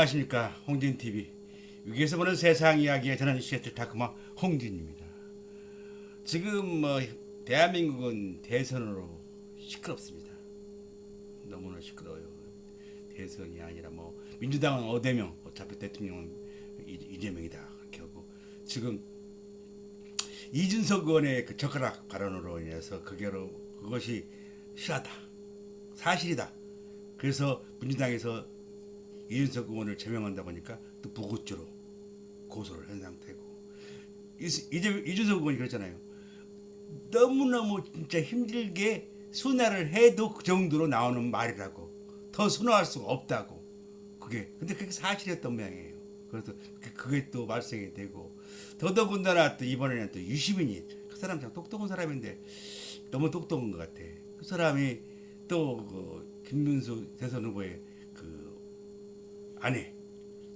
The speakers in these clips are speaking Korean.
안녕하십니까. 홍진TV 위기에서 보는 세상 이야기의 저는 시애틀 타크마 홍진입니다. 지금 뭐 대한민국은 대선으로 시끄럽습니다. 너무나 시끄러워요. 대선이 아니라 뭐 민주당은 어대명 어차피 대통령은 이- 이재명이다. 그렇게 하고 지금 이준석 의원의 그 젓가락 발언으로 인해서 그게로 그것이 실하다. 사실이다. 그래서 민주당에서 이준석 의원을 제명한다 보니까 또 부고죄로 고소를 한 상태고 이- 이제 이준석 의원이 그랬잖아요. 너무너무 진짜 힘들게 순화를 해도 그 정도로 나오는 말이라고 더 순화할 수가 없다고 그게 근데 그게 사실이었던 모양이에요. 그래서 그- 그게 또 발생이 되고 더더군다나 또 이번에는 또 유시민이 그 사람 참 똑똑한 사람인데 너무 똑똑한 것 같아. 그 사람이 또 그 김문수 대선 후보의 그 아내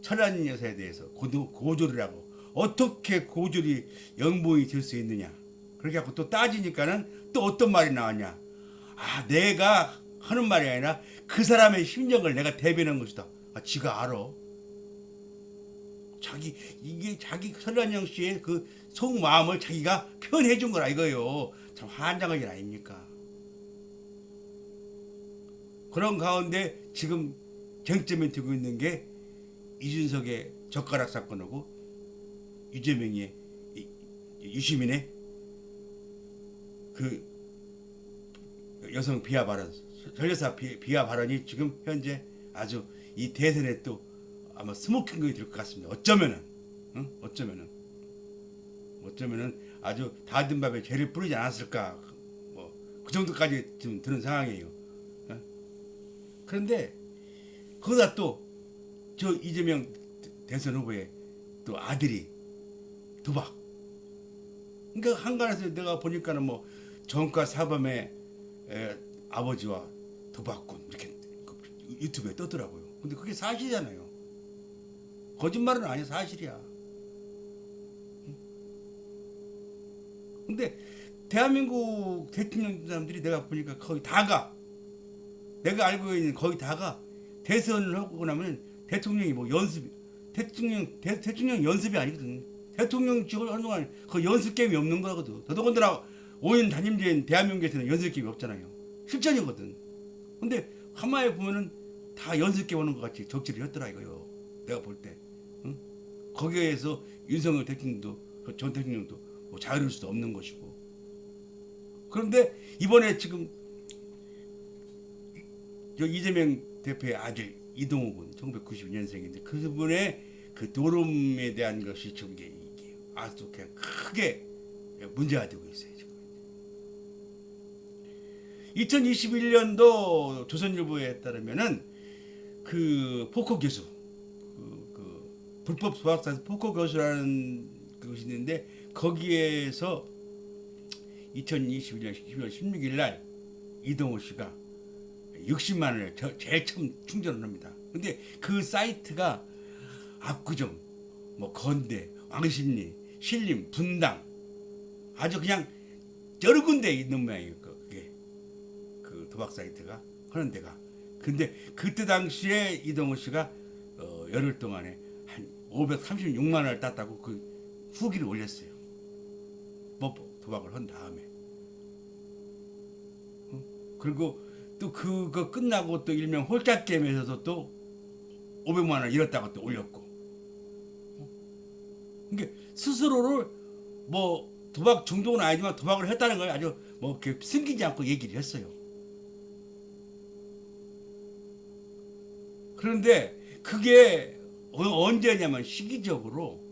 천안 여사에 대해서 고도, 고조를 하고 어떻게 고졸이 영부인이 될 수 있느냐. 그렇게 하고 또 따지니까는 또 어떤 말이 나왔냐. 아 내가 하는 말이 아니라 그 사람의 심정을 내가 대변한 것이다. 아 지가 알아. 자기 이게 자기 설란영 씨의 그 속마음을 자기가 표현해 준 거라 이거요. 참 환장한 일 아닙니까? 그런 가운데 지금 쟁점에 두고 있는 게 이준석의 젓가락 사건하고 이재명의 이- 유시민의 그 여성 비하 발언, 전여사 비, 비하 발언이 지금 현재 아주 이 대선에 또 아마 스모킹거이 될 것 같습니다. 어쩌면은, 응? 어쩌면은, 어쩌면은 아주 다든 밥에 죄를 뿌리지 않았을까, 뭐 그 정도까지 지금 드는 상황이에요. 어? 그런데 거기다 또 저 이재명 대선 후보의 또 아들이 도박. 그러니까 한간에서 내가 보니까는 뭐 정가 사범의 에, 아버지와 도박꾼 이렇게 그 유튜브에 떠더라고요. 근데 그게 사실이잖아요. 거짓말은 아니야 사실이야. 응? 근데 대한민국 대통령 사람들이 내가 보니까 거의 다가 내가 알고 있는 거의 다가 대선을 하고 나면 대통령이 뭐 연습 대통령 대, 대통령 연습이 아니거든. 대통령 직을 하는 동안 그 연습 게임이 없는 거거든. 더더군다나 5년 단임제인 대한민국에서는 연습 게임이 없잖아요. 실전이거든. 근데 한마에 보면은 다 연습 게임 하는 것 같이 적지를 했더라 이거요. 내가 볼 때. 응? 거기에서 윤석열 대통령도 그전 대통령도 뭐 자유로울 수도 없는 것이고. 그런데 이번에 지금 저 이재명 대표의 아들 이동욱은 1992년생인데 그분의 그 노름에 대한 것이 지금 이게, 아주 크게 문제가 되고 있어요 지금. 2021년도 조선일보에 따르면은 그 포커 교수 그, 그 불법 도박사에서 포커 교수라는 그것이 있는데 거기에서 2021년 12월 16일 날 이동호 씨가 60만 원을 저- 제일 처음 충전을 합니다. 근데 그 사이트가 압구정, 뭐 건대, 왕십리, 신림, 분당 아주 그냥 여러 군데 있는 모양이에요. 그- 그게 그 도박 사이트가 하는 데가. 근데 그때 당시에 이동호 씨가 어, 열흘 동안에 한 536만 원을 땄다고 그 후기를 올렸어요. 뭐 도박을 한 다음에. 어? 그리고 또 그거 끝나고 또 일명 홀짝 게임에서도 또 500만 원 잃었다고 또 올렸고. 어? 그러니까 스스로를 뭐 도박 중독은 아니지만 도박을 했다는 걸 아주 뭐 숨기지 않고 얘기를 했어요. 그런데 그게 어- 언제냐면 시기적으로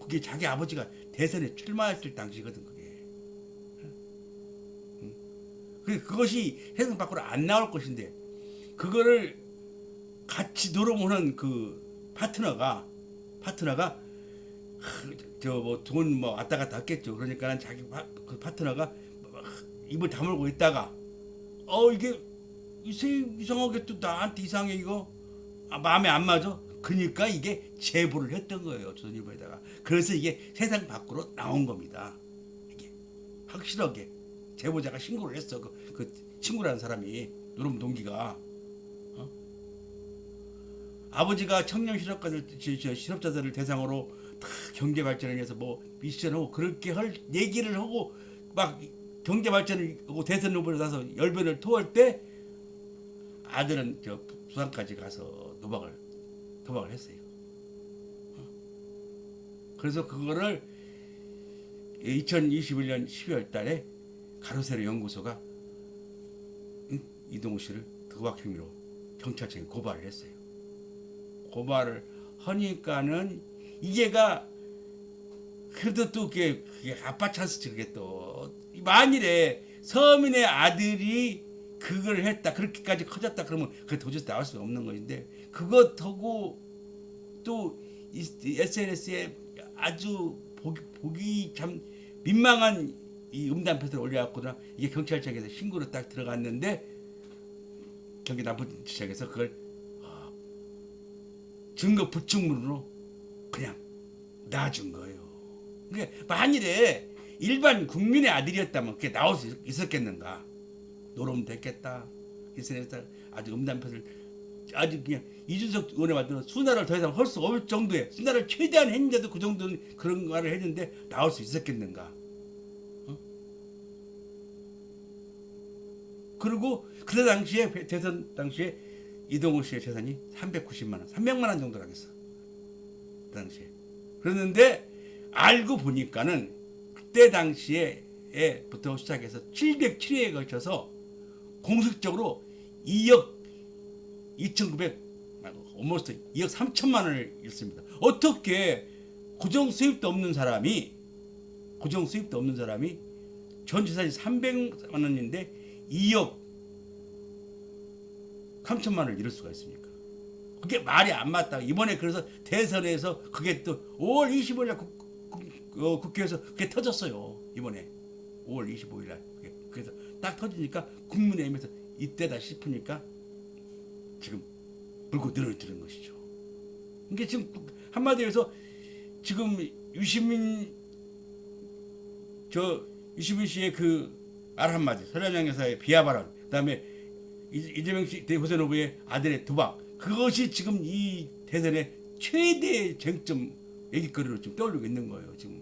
그게 자기 아버지가 대선에 출마했을 당시거든 그게. 응? 그 그것이 해석 밖으로 안 나올 것인데 그거를 같이 노름하는 그 파트너가 파트너가 저뭐돈뭐 왔다 갔다 했겠죠. 그러니까 자기 파, 그 파트너가 입을 다물고 있다가 어 이게 이상하게 또 나한테 이상해 이거 아, 마음에 안 맞아. 그러니까 이게 제보를 했던 거예요 조선일보에다가. 그래서 이게 세상 밖으로 나온 겁니다. 이게 확실하게 제보자가 신고를 했어. 그, 그 친구라는 사람이 노름 동기가. 어? 아버지가 청년 실업가들 실업자들을 대상으로 다 경제 발전을 위해서 뭐 미션하고 그렇게 할 얘기를 하고 막 경제 발전을 하고 대선 후보를 나서 열변을 토할 때 아들은 저 부산까지 가서 도박을 도박을 했어요. 어. 그래서 그거를 2021년 12월 달에 가로세로 연구소가 응? 이동우 씨를 도박 혐의로 경찰청에 고발을 했어요. 고발을 하니까는 이게가 그래도 또 그게, 그게 아빠 찬스지 그게 또 만일에 서민의 아들이 그걸 했다 그렇게까지 커졌다 그러면 그 도저히 나올 수 없는 것인데 그것하고 또 SNS에 아주 보기, 보기 참 민망한 이 음담패를 올려갖고나 이게 경찰청에서 신고로 딱 들어갔는데 경기 남부지청에서 그걸 어, 증거 불충분으로 그냥 놔준 거예요. 그러니까 만일에 일반 국민의 아들이었다면 그게 나올 수 있었겠는가? 노름 됐겠다. SNS에 아주 음담패를 아주 그냥 이준석 의원에 만들어 수나를 더 이상 할 수 없을 정도의 수나를 최대한 했는데도 그 정도는 그런 거를 했는데 나올 수 있었겠는가? 그리고 그때 당시에 대선 당시에 이동우 씨의 재산이 390만 원, 300만 원 정도 라겠어. 그 당시에. 그랬는데 알고 보니까는 그때 당시에부터 시작해서 707회에 걸쳐서 공식적으로 2억 2,900 almost 2억 3천만 원을 잃습니다. 어떻게 고정 수입도 없는 사람이 고정 수입도 없는 사람이 전 재산이 300만 원인데 2억 3천만 원을 잃을 수가 있습니까? 그게 말이 안 맞다. 이번에 그래서 대선에서 그게 또 5월 25일 날 어, 국회에서 그게 터졌어요. 이번에 5월 25일 날. 그래서 딱 터지니까 국민의힘에서 이때다 싶으니까 지금 물고 늘어뜨는 것이죠. 이게 지금 한마디로 해서 지금 유시민 저 유시민 씨의 그 말 한마디. 서련양 여사의 비하 발언. 그 다음에 이- 이재명 씨 대호선 후보의 아들의 도박. 그것이 지금 이 대선의 최대 쟁점 얘기거리로 지금 떠올리고 있는 거예요 지금.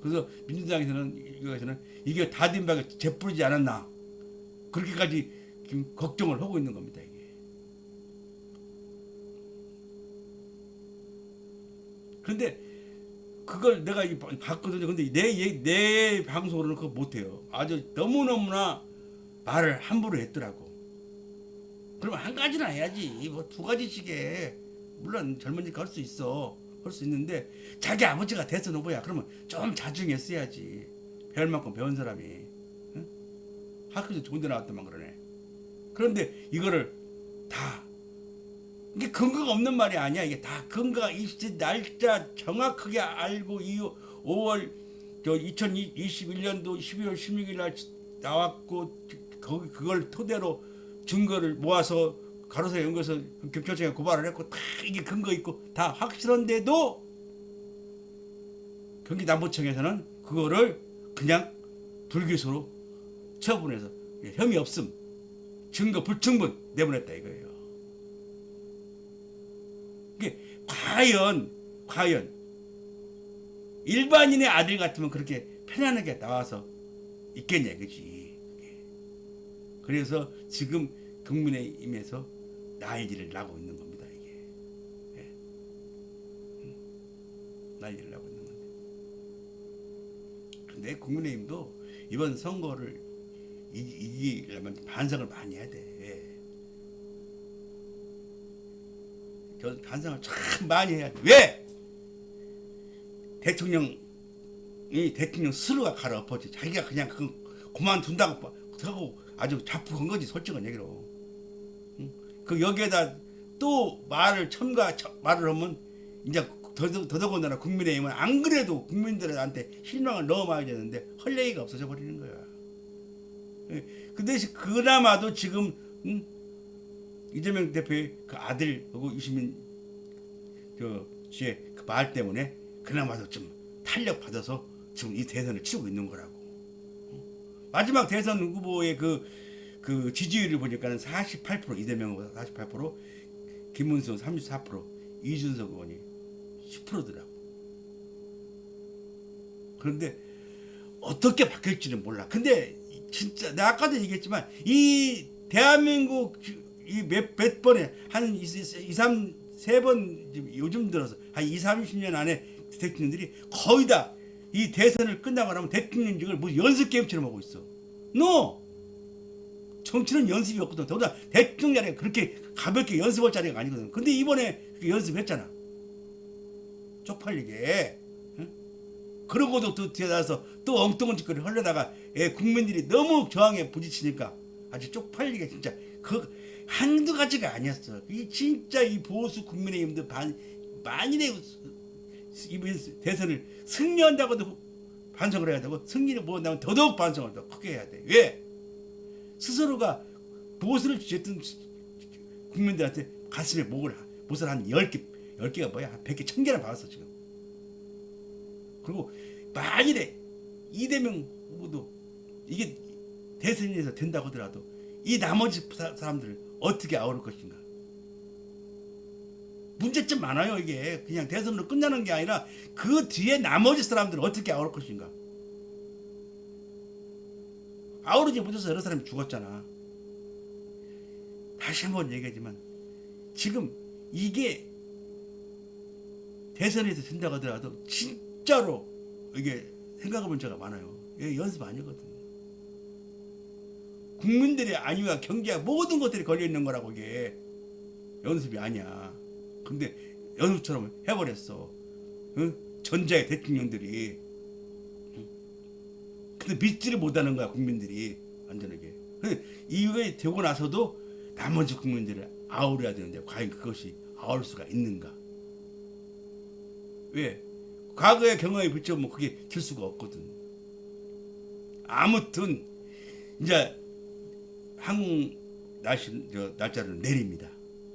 그래서 민주당에서는 이거에서는 이게 다딘박에 재뿌리지 않았나. 그렇게까지 지금 걱정을 하고 있는 겁니다 이게. 근데 그걸 내가 이- 봤거든요. 근데 내, 얘- 내 방송으로는 그거 못해요. 아주 너무너무나 말을 함부로 했더라고. 그러면 한 가지나 해야지. 뭐 두 가지씩 해. 물론 젊은이가 할수 있어. 할 수 있는데 자기 아버지가 후보야. 그러면 좀 자중했어야지. 배울 만큼 배운 사람이. 응? 학교도 좋은 데 나왔더만 그러네. 그런데 이거를 다 이게 근거가 없는 말이 아니야. 이게 다 근거가 있지 날짜 정확하게 알고 이 5월 저 2021년도 12월 16일 날 나왔고 거기 그걸 토대로 증거를 모아서 가로세 연구해서 경찰청에 고발을 했고 다 이게 근거 있고 다 확실한데도 경기 남부청에서는 그거를 그냥 불기소로 처분해서 혐의 없음 증거 불충분 내보냈다 이거예요. 이게 과연 과연 일반인의 아들 같으면 그렇게 편안하게 나와서 있겠냐 그지 그래서 지금 국민의힘에서 난리를 나고 있는 겁니다 이게 예. 음. 난리를 나고 있는 건데 근데 국민의힘도 이번 선거를 이- 이기려면 반성을 많이 해야 돼 예. 저 반성을 참 많이 해야 돼. 왜? 대통령이 대통령 스스로가 갈아엎었지. 자기가 그냥 그 그만둔다고 하고 아주 자폭한 거지. 솔직한 얘기로. 응? 그 여기에다 또 말을 첨가 첨- 말을 하면 이제 더더- 더더군다나 국민의힘은 안 그래도 국민들한테 실망을 많이 되는데 할 얘기가 없어져 버리는 거야. 예. 그 대신 그나마도 지금 응? 이재명 대표의 그 아들하고 유시민 저 씨의 그 말 때문에 그나마도 좀 탄력 받아서 지금 이 대선을 치르고 있는 거라고. 어? 마지막 대선 후보의 그, 그 지지율을 보니까는 48% 이재명 후보가 48% 김문수 34%, 이준석 의원이 10%더라고. 그런데 어떻게 바뀔지는 몰라. 근데 진짜 내가 아까도 얘기했지만 이 대한민국 이몇 몇 번에 한 2, 3, 세번 요즘 들어서 한 2, 30년 안에 대통령들이 거의 다 이 대선을 끝나고 나면 대통령직을 뭐 연습 게임처럼 하고 있어. 노! 정치는 연습이 없거든. 더구나 대통령 자리가 그렇게 가볍게 연습할 자리가 아니거든. 근데 이번에 그 연습했잖아. 쪽팔리게. 응? 그러고도 또 뒤에 나서 또 엉뚱한 짓거리 하려다가 예, 국민들이 너무 저항에 부딪히니까 아주 쪽팔리게 진짜 그 한두 가지가 아니었어. 이 진짜 이 보수 국민의힘도 반 만일에 이번 대선을 승리한다고 도 반성을 해야 되고 승리를 못 한다면 더더욱 반성을 더 크게 해야 돼. 왜? 스스로가 보수를 지었던 국민들한테 가슴에 목을 못을 한 10개 10개가 뭐야? 한 100개 1000개나 박았어 지금. 그리고 만일에 이대명 후보도 이게 대선에서 된다고 하더라도 이 나머지 사- 사람들을 어떻게 아우를 것인가? 문제점 많아요 이게 그냥 대선으로 끝나는 게 아니라 그 뒤에 나머지 사람들을 어떻게 아우를 것인가? 아우르지 못해서 여러 사람이 죽었잖아. 다시 한번 얘기하지만 지금 이게 대선에서 된다고 하더라도 진짜로 이게 생각해본 적가 많아요. 이게 연습 아니거든. 국민들의 안위와 경제와 모든 것들이 걸려 있는 거라고 이게 연습이 아니야. 근데 연습처럼 해버렸어. 응? 전자의 대통령들이. 응? 근데 믿지를 못하는 거야 국민들이 완전하게. 이게 되고 나서도 나머지 국민들을 아우려야 되는데 과연 그것이 아울 수가 있는가? 왜? 과거의 경험에 비춰보면 그게 될 수가 없거든. 아무튼 이제 한국 날씨 저 날짜를 내립니다.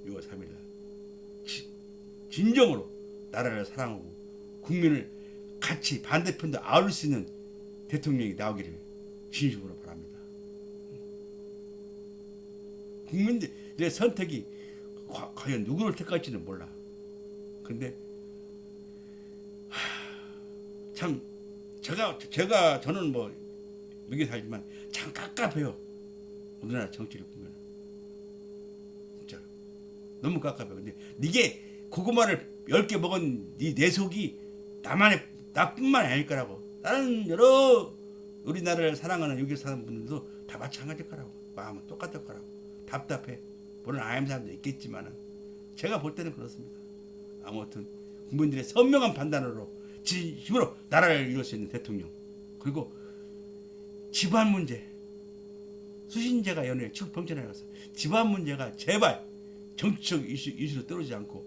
6월 3일 날. 지- 진정으로 나라를 사랑하고 국민을 같이 반대편도 아울 수 있는 대통령이 나오기를 진심으로 바랍니다. 국민들의 선택이 과, 과연 누구를 택할지는 몰라. 근데 하, 참 제가 제가 저는 뭐 미국에 살지만 참 깝깝해요. 우리나라 정치를 보면 진짜 너무 깝깝해. 근데 이게 고구마를 10개 먹은 네 내 속이 나만의 나뿐만 아닐 거라고. 다른 여러 우리나라를 사랑하는 여기 사는 분들도 다 마찬가지일 거라고. 마음은 똑같을 거라고. 답답해. 물론 아는 사람도 있겠지만은 제가 볼 때는 그렇습니다. 아무튼 국민들의 선명한 판단으로 진심으로 나라를 이룰 수 있는 대통령 그리고 집안 문제 수신제가 연후에 쭉 병전해 나가서 집안 문제가 제발 정치적 이슈, 이슈로 떨어지지 않고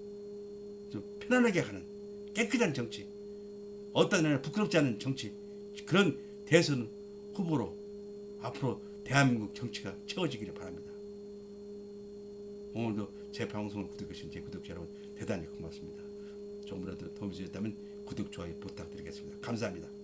좀 편안하게 가는 깨끗한 정치 어떤 애는 부끄럽지 않은 정치 그런 대선 후보로 앞으로 대한민국 정치가 채워지기를 바랍니다. 오늘도 제 방송을 구독해주신 제 구독자 여러분 대단히 고맙습니다. 조금이라도 도움이 되셨다면 구독, 좋아요 부탁드리겠습니다. 감사합니다.